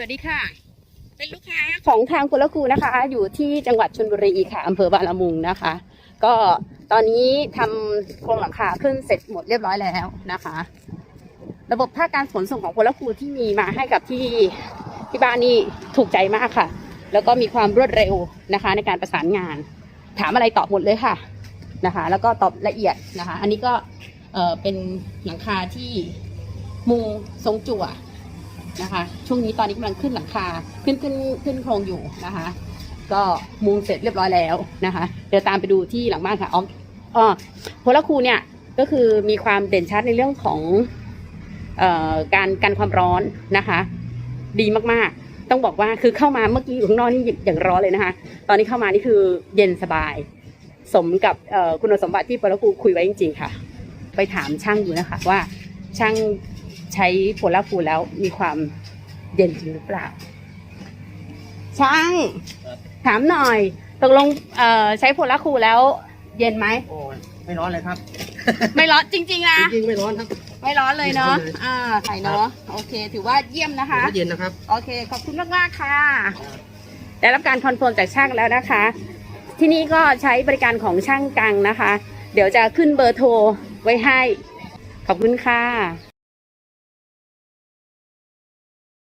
สวัสดีค่ะ เป็นลูกค้าของทางกุลกูนะคะ อยู่ที่จังหวัดชลบุรีค่ะอำเภอบางละมุงนะคะ ก็ตอนนี้ทำโครงหลังคาขึ้นเสร็จหมดเรียบร้อยแล้วนะคะ ระบบภาคการขนส่งของกุลกูที่มีมาให้กับที่ที่บ้านนี่ถูกใจมากค่ะ แล้วก็มีความรวดเร็วนะคะ ในการประสานงาน ถามอะไรตอบหมดเลยค่ะนะคะ แล้วก็ตอบละเอียดนะคะ อันนี้ก็เออเป็นหลังคาที่มุงทรงจั่ว นะคะ ช่วงนี้ตอนนี้กำลังขึ้นหลังคาขึ้นขึ้นขึ้นโครงอยู่นะคะ ก็มุงเสร็จเรียบร้อยแล้วนะคะ เดี๋ยวตามไปดูที่หลังบ้านค่ะอ๋ออ๋อโพลาคูเนี่ยก็คือมีความเด่นชัดในเรื่องของออการกันความร้อนนะคะ ดีมากๆ ต้องบอกว่าคือเข้ามาเมื่อกี้อยู่ข้างนอกนี่อย่างร้อนเลยนะคะ ตอนนี้เข้ามานี่คือเย็นสบาย สมกับคุณสมบัติที่โพลคูคุยไว้จริง ๆ ค่ะ ไปถามช่างดูนะคะว่าช่าง ใช้โพลาคูแล้วมีความเย็นจริงหรือเปล่า ช่าง ถามหน่อยตกลงเอ่อใช้โพลาคูแล้ว เย็นไหม โอ้ยไม่ร้อนเลยครับ ไม่ร้อนจริง ๆ นะ จริงๆไม่ร้อนครับ ไม่ร้อนเลยเนาะไม่ร้อนเลยอ่าใส่เนาะโอเค ถือว่าเยี่ยมนะคะก็เย็นนะครับ โอเค ขอบคุณมากมากๆค่ะ ได้รับการคอนเฟิร์มจากช่างแล้วนะคะ ที่นี่ก็ใช้บริการของช่างกังนะคะ เดี๋ยวจะขึ้นเบอร์โทรไว้ให้ ขอบคุณค่ะ